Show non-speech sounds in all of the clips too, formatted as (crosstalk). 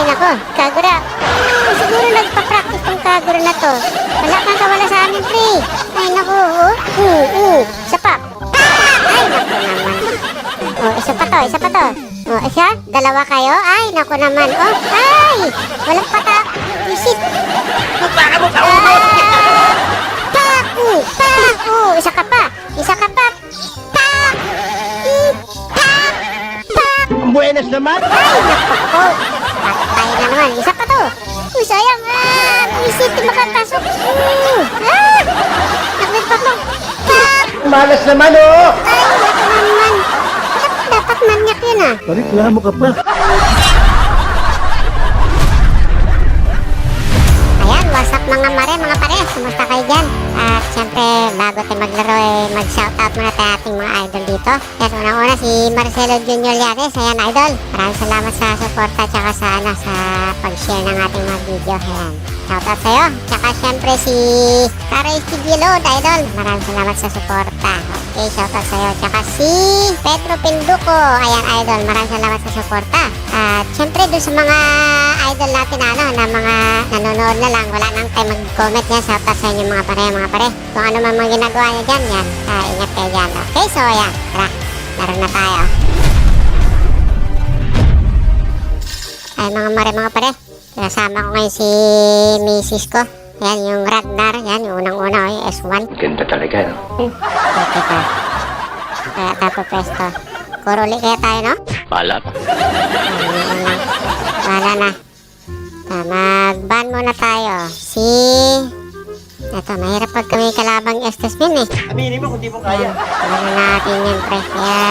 Ay, nako, Kagura. Oh, siguro nagpa-practice tong Kagura na to. Wala kang kawala sa amin, pre. Ay, nako, oh. Mm, mm. Isa pa. Ay, nako naman. Oh, isa pa to, isa pa to. Oh, isa? Dalawa kayo? Ay, nako naman. Oh, ay! Walang pata. Isip. Baka mo pa Ah! Paku! Paku! Isa ka pa! Isa ka pa! Pak! Pak! Buenas naman. Ay! Patay na naman. Isa pa to. Uy, sayang. Ah! Isip di makapasok. Mm. Ah! Naklit pa to. Pak! Malas naman, oh. Ay, naku naman. Dapat, dapat manyak yun ah. Pariklamo ka pa. Ayan, what's up mga mare, mga pare, kumusta kayo dyan? At syempre, bago tayo maglaro eh, mag-shoutout muna tayo ating mga idol dito. Yan, unang-una si Marcelo Junior Llares, ayan idol. Maraming salamat sa suporta tsaka sa, ano, sa pag-share ng ating mga video. Ayan, shoutout sa'yo. Tsaka syempre si Karay Sigilod, idol. Maraming salamat sa suporta. Okay, shoutout sa'yo. Tsaka si Pedro Pinduco, ayan idol. Maraming salamat sa suporta. At syempre, doon sa mga idol natin na ano, na mga nanonood na lang, wala nang time mag-comment yan. Shoutout sa inyo mga pare, mga pare. Kung ano man mga ginagawa nyo dyan, yan. Ah, ingat kayo dyan. Okay, so yan. Tara, laro na tayo. Ay, mga mare, mga pare. Kasama ko ngayon si misis ko. Yan, yung Ragnar. Yan, yung unang-una, oh, yung S1. Ganda talaga, no? Okay ka. Kaya tapo pesto. Kuruli kaya tayo, no? Bala pa. Wala na. Ah, Mag-ban muna tayo. Si... Ito, mahirap pag kami kalabang Estes Min eh. Aminin mo kung di mo kaya. Ano natin yan, pre. Kaya...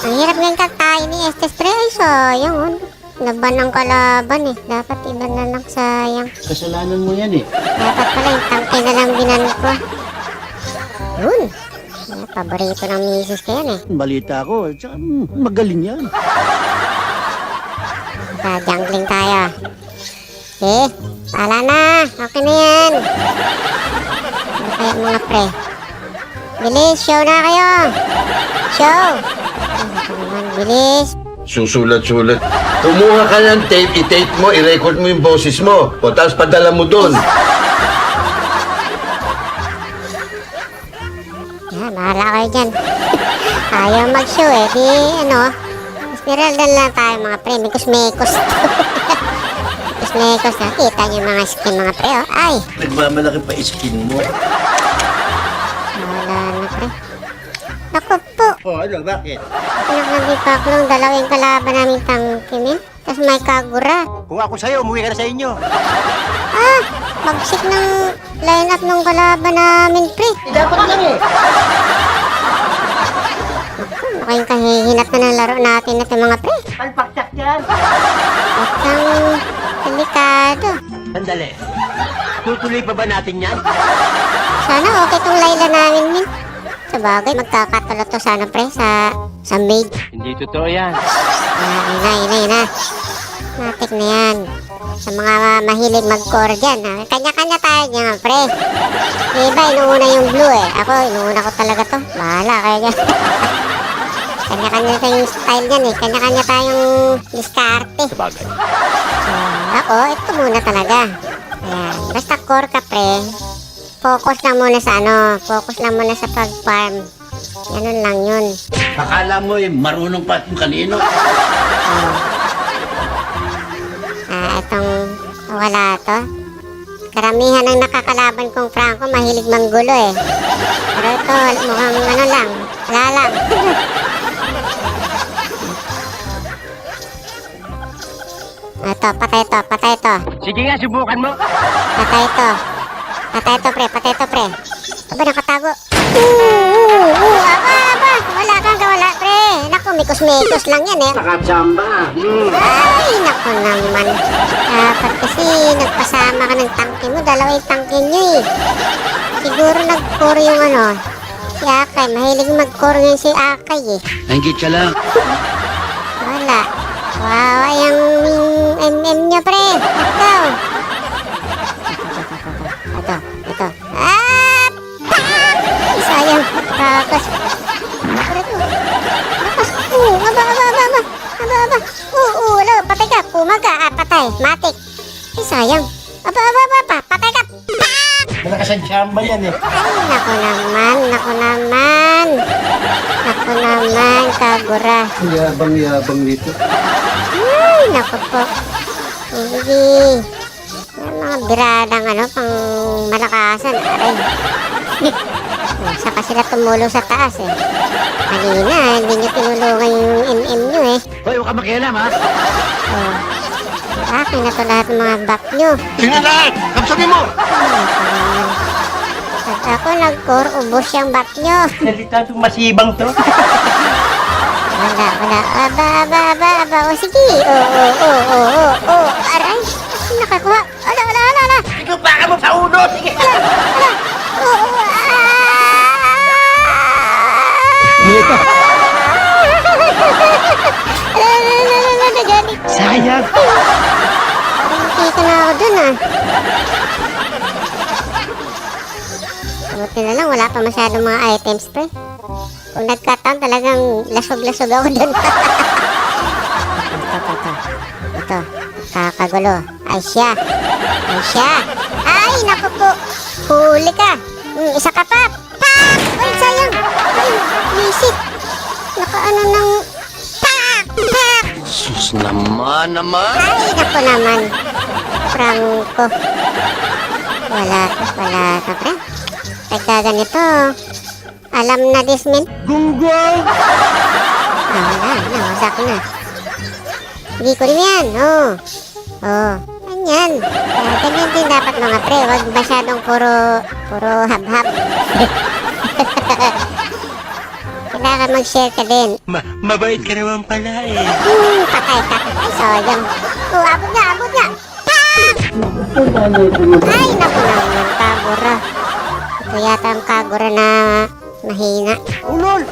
Ang hirap ngayon katayin ni Estes, pre. Ay, sayang. Oh. Laban ng kalaban eh. Dapat iba na lang sayang. Kasalanan mo yan, eh. Dapat pala yung tangke na lang binan ko. Yun. Kaya, paborito ng misis ko yan eh. Balita ko. Tsaka, mm, magaling yan. Sa jungling tayo. Okay, pala na. Okay na yan. Ano kaya mga pre? Bilis, show na kayo. Show. Naman, bilis. Susulat-sulat. Kumuha ka ng tape, i-tape mo, i-record mo yung boses mo. O tapos padala mo doon. Yan, bahala kayo dyan. Ayaw mag-show eh. Di, ano, spiral na lang tayo mga pre. Mikos-mekos. Mikos-mekos. (laughs) Nakita niyo yung mga skin mga pre, oh. Ay, Nagmamalaki pa skin mo. Oh, ano, bakit? Pinakalipak lang dalawang kalaban namin tangke, men. Tapos may kagura. Kung ako sa'yo, umuwi ka na sa inyo. Ah! Bagsik ng line-up ng kalaban namin, pre. Dapat lang eh. Kayong kahihinat na ng laro natin na mga pre? Palpaktak yan. At ang delikado. Sandali. Tutuloy pa ba natin yan? Sana okay tong layla namin, min. Sa bagay, magkakatalo to sana, pre, sa, sa maid. Hindi totoo yan. Ah, yun na, yun na, yun na. Matik na yan. Sa mga mahilig mag-core dyan, ha? Kanya-kanya tayo dyan, pre. Yung Iba, inuuna yung blue eh. Ako, inuuna ko talaga to. Bahala kayo dyan. (laughs) Kanya-kanya tayong style dyan eh. Kanya-kanya tayong diskarte. Sa bagay. So, ako, ito muna talaga. Ayan. Basta core ka, pre. Focus lang muna sa ano. Focus lang muna sa pag-farm. Ganun lang yun. Akala mo eh, marunong pa kung kanino. Ah, itong wala to. Karamihan ng nakakalaban kong Franco mahilig manggulo eh. Pero ito, mukhang ano lang, wala lang. ito, patay to, patay to. Sige nga, subukan mo. Patay to. Patay to, pre, patay to, pre. Aba, nakatago. Oo, oo, aba, aba. Wala kang kawala, pre. Naku, mikos-mikos lang yan eh. Nakachamba. Hmm. Ay, naku naman. Dapat kasi nagpasama ka ng tangke mo. Dalawa yung tangke niyo eh. Siguro nag-core yung ano. Si Akay. Mahilig mag-core ngayon si Akay eh. Hangit ka lang. Wala. Wow, yung MM niya pre. Ikaw. Takas. Ano to? Lakas. Oo, aba, aba, aba, aba. Aba, aba. Oo, oo, wala. Patay ka. Kumaga. Ah, patay Ay, matik. Ay, sayang. Aba, aba, aba, pa. Patay ka. Malakas ang chamba yan eh. Ay, naku naman, naku naman. Naku naman, Kagura. Yabang-yabang nito. Ay, naku po. Hindi. Mga biradang ano, pang malakasan. Aray. Saka sila tumulong sa taas eh. Kanina, hindi nyo tinulungan yung MM nyo eh. Hoy, huwag ka makialam ha. Oh. Akin na to lahat ng mga back nyo. Tingnan lahat! Kapsabi mo! Pag ako nag-core, ubos yung back nyo. Salita itong masibang to. Wala, wala. Aba, aba, aba, aba. O sige. Oo, oo, oo, oo, oo, oo. Aray. Nakakuha. Ala, ala, ala, ala. Ikaw baka mo sa uno. Sige. Dun ah. Buti na lang, wala pa masyadong mga items pre. Kung nagkataon talagang lasog-lasog ako dun. ito, ito, ito. Ito, kakagulo. Ay siya. Ay siya. Ay, naku po. Huli ka. Hmm, isa ka pa. Pak! Ay, sayang. Ay, visit. Nakaano ng... Pak! Pak! Sus naman naman! Ay, naku naman. Franco. Wala ka, wala ka, pre. Teka, ganito. Alam na this min. Gunggong. Ah, wala, na, wasak na. Hindi ko rin yan, oh. Oh, ganyan. Kaya ganyan din dapat mga pre. Huwag masyadong puro, puro hab-hab. (laughs) Kailangan mag-share ka din. Ma mabait ka naman pala eh. Hmm, patay ka. Ay, sayang. Oh, abot nga, abot nga. Ay, naku naman, kagura. Ito yata ang kagura na mahina. Ulol.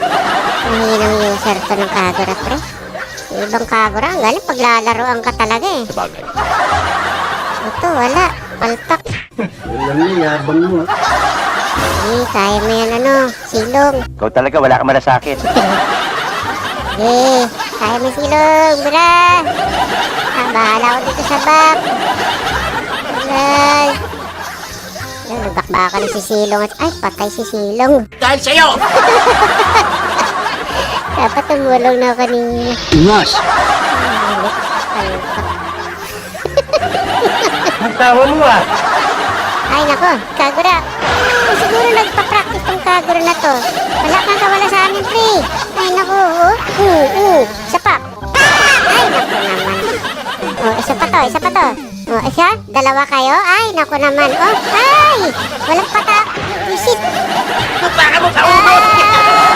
Mahinang user to ng kagura, pre. Yung Ibang kagura, ang galing paglalaroan ka talaga eh. Sabagay. Ito, wala. Palpak. Alam niya, yabang mo. Eh, kaya mo yan ano, silong. Ikaw talaga wala ka malasakit. Eh, (laughs) kaya mo silong, bra. Ah, bahala ako dito sa back. Ayun, nagbakbakan si Silong at ay, patay si Silong. Dahil sa'yo. (laughs) Dapat tumulong na ako kanina. Ingas! Ay, palpak. Ang tawa mo ah. Ay, nako, Kagura. Hmm, siguro nagpa-practice tong Kagura na to. Wala kang kawala sa amin, pre. Ay, nako, oh. Hmm, hmm. Isa pa. Ay, nako naman. Oh, isa pa to, isa pa to. Oh, isa? Dalawa kayo? Ay, nako naman. Oh, ay! Walang pata. Visit. Baka mo uno. Ah!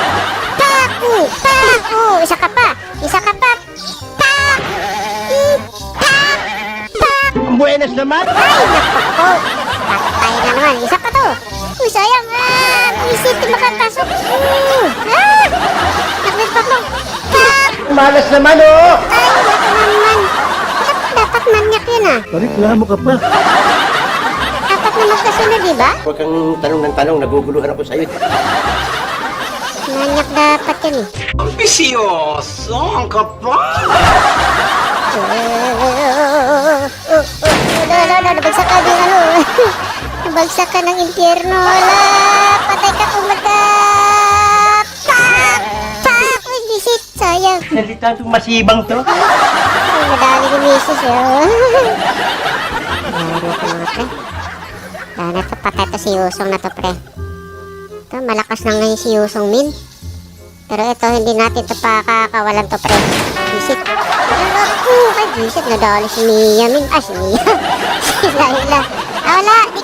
Pak! Uh, pak! Uh, isa ka pa. Isa ka pa. Pak! Pak! Pak! Ang buenas naman. Ay, naku. Patay na naman. Isa pa to. Uy, sayang. Ah, isip di makakasok. Mm. Ah, naklipat mo. Pak! Malas naman oh. Ay, naku naman. Dapat, dapat ah. Pareklamo ka pa. Dapat na magkasunod, di ba? Huwag kang tanong ng tanong. Naguguluhan ako sa'yo. Manyak dapat yun eh. Ambisyoso ang kapal. Wala, wala, wala. Nabagsak ka din, ano. (laughs) Nabagsak ka ng impyerno. Wala. Patay ka kumata. Pak! Pak! Uy, visit. Sayang. Salita itong masibang to. Ay, madali ni misis (laughs) eh. oh. Laro ko mga pre. Lalo na to, patay to si Yusong na to pre. Ito, malakas na ngayon si Yusong Min. Pero ito, hindi natin to pakakawalan to pre. Visit. Ay, visit. Nadali si Mia Min. Ah, si Mia. (laughs) si Laila. Ah, wala. Di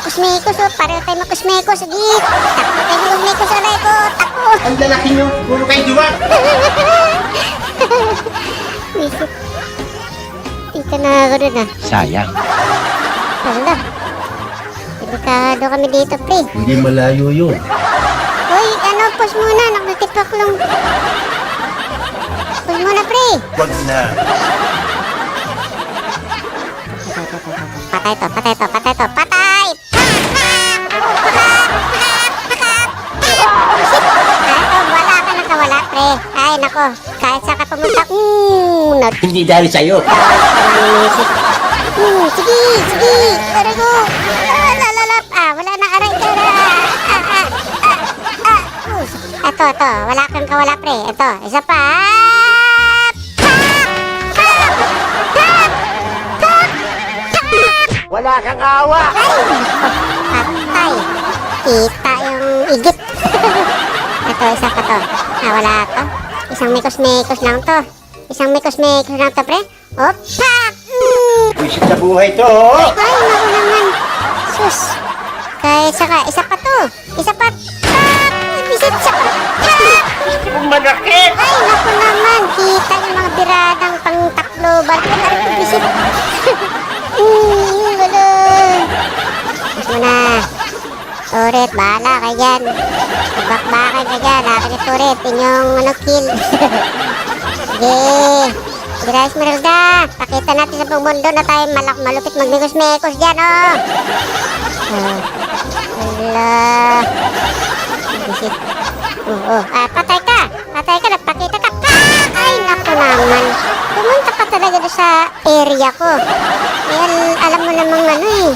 magkakusmekos, oh, pareho tayo magkusmekos. Sige, takbo tayo magkusmekos, aray ko, takbo. Ang lalaki nyo. Puro kayo diwan. Visit. (laughs) Tika na ako dun ah. Sayang. Hala. Delikado kami dito, pre. Hindi malayo yun. Uy, ano, pause muna. Nakatipak lang. Pause muna, pre. Wag na. Patay to, patay to, patay to, patay! Oh, wala ka nakawala, pre. Ay, nako. Kahit saan ka pumunta, mm, not Hindi dahil sa'yo. Hmm, sige, sige. Aray ko. Ah, lalalap. Ah, wala na aray ka. Ah, ah, ah, ah. Uh, Ito, ito. Wala kang kawala, pre. Ito, isa pa. Wala kang awa. Patay. Kita yung igit. (laughs) ito, isa pa to. Ah, wala to. Isang mikos-mikos lang to. Isang mikos-mikos lang to, pre. Oh, pak! Mm. Wisit sa buhay to. oh. Ay, naku naman. Sus. Kaya saka, isa pa to. Isa pa. Turet, bahala ka dyan. Bakbakan ka dyan. Akin ni Turet. Inyong ano, kill. (laughs) Sige. Gira Esmeralda, pakita natin sa buong mundo na tayo malak malupit magmekos-mekos dyan, oh. Oh. Bisit. Oh, oh. Ah, patay ka. Patay ka. Nagpakita ka. Pak! Ay, naku naman. Pumunta ka talaga doon sa area ko. Ayan, alam mo namang ano eh.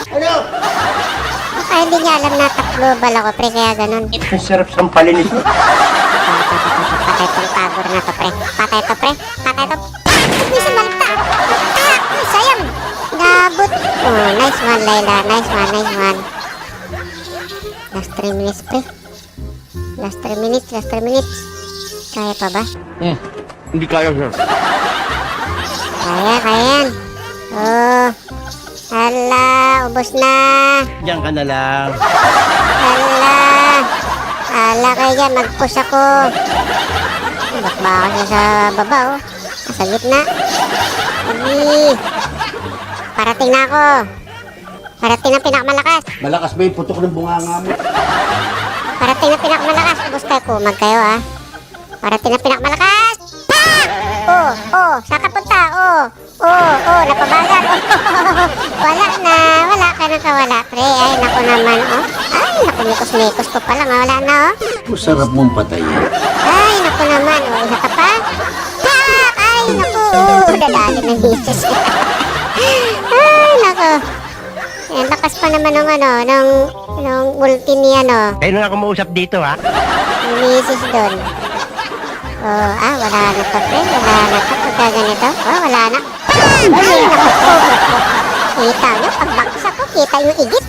Hindi niya alam na top global ako, pre. Kaya ganun. Ang sarap sampalin ito. (laughs) Patay tong tagor na to, pre. Patay to, pre. Patay to. Ah! Bisa malta. Ah! Sayang. Nabot. Oh, nice one, Layla. Nice one, nice one. Last 3 minutes, pre. Last 3 minutes, last 3 minutes. Kaya pa ba? Hmm. Hindi kaya, sir. Kaya, kaya yan. Oh. Hala, ubos na. Diyan ka na lang. Hala. Hala kayo dyan, mag-push ako. Bakbaka siya sa baba, oh. Sa gitna. Sige. Parating na ako. Parating na pinakamalakas. Malakas ba yung putok ng bunganga mo? Parating na pinakamalakas. Ubus kayo, kumag kayo, ah. Parating na pinakamalakas. Oh, oh, saan ka punta? Oh, oh, oh, napabagal. Oh, (laughs) wala na, wala ka na kawala, pre. Ay, naku naman, oh. Ay, naku, mikos-mikos ko pa lang, ah. wala na, oh. Masarap mong patayin. Ay, naku naman, oh, isa ka pa. Pak! Ay, naku, oh, dadali ng bisis. (laughs) Ay, naku. Ang lakas pa naman ng ano, ng, ng multi ni ano, Kayo na ako mausap dito ha. misis doon. Oh, ah, wala na to, pre. Wala na to. Pagka ganito. Oh, wala na. Ay. Kita nyo, pagbaksa ko, kita yung igit.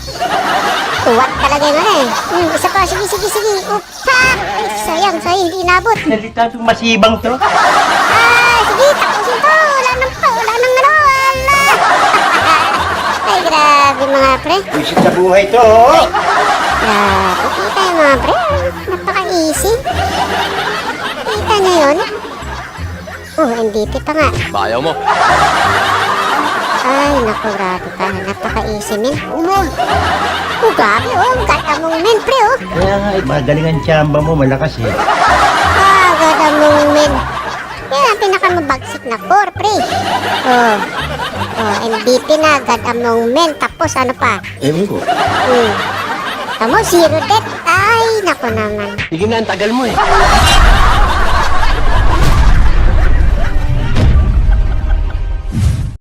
Tuwat talaga ano eh. Hmm, isa pa, sige, sige, sige. Upak! Ay, sayang, sayang, hindi inabot. Nalita itong masibang to. Ah, sige, tapusin to. Wala nang pa, wala nang ano. Wala. Ay, grabe mga pre. Wisit sa buhay to. Grabe, kita yung mga pre. Napaka-easy. Yun? Oh, MVP pa nga. Bayaw mo. Ay, naku, grabe ka. Napaka-easy, men. Ulol! Oh, grabe, oh. Ang gata mong men, pre, oh. Kaya nga, eh, magaling ang tsamba mo, malakas eh. Ah, gata mong men. Yan ang pinakamabagsik na core, pre. Oh. Oh, MVP na, God among men. Tapos, ano pa? Ewan ko. Hmm. Tamo, zero death. Ay, naku naman. Sige na, ang tagal mo eh.